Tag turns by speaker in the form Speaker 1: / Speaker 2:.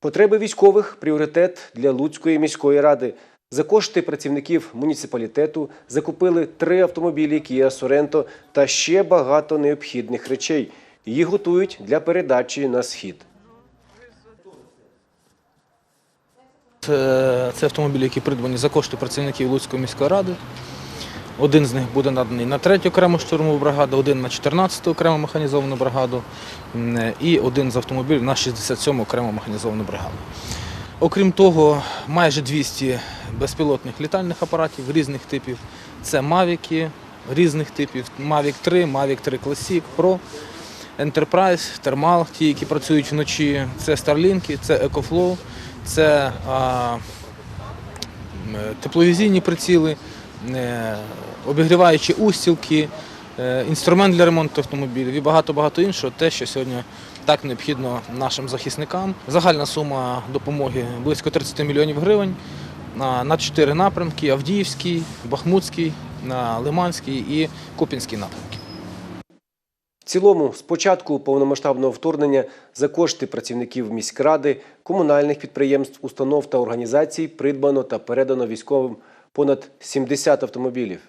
Speaker 1: Потреби військових пріоритет для Луцької міської ради. За кошти працівників муніципалітету закупили три автомобілі Kia Sorento та ще багато необхідних речей. Їх готують для передачі на схід.
Speaker 2: Це, це автомобілі, які придбані за кошти працівників Луцької міської ради. Один з них буде наданий на 3 окрему штурмову бригаду, один на 14 окрему механізовану бригаду і один з автомобілів на 67 окрему механізовану бригаду. Окрім того, майже 200 безпілотних літальних апаратів різних типів. Це мавіки різних типів: Mavic 3, Mavic 3 Classic, Pro, Enterprise, Thermal, ті, які працюють вночі. Це Starlink, це EcoFlow, це а, тепловізійні приціли, обігріваючі устілки, е, інструмент для ремонту автомобілів і багато-багато іншого, те, що сьогодні так необхідно нашим захисникам. Загальна сума допомоги близько 30 мільйонів гривень на чотири напрямки: Авдіївський, Бахмутський, Лиманський і Купінський напрямки.
Speaker 1: В цілому, з початку повномасштабного вторгнення за кошти працівників міськради, комунальних підприємств, установ та організацій придбано та передано військовим понад 70 автомобілів.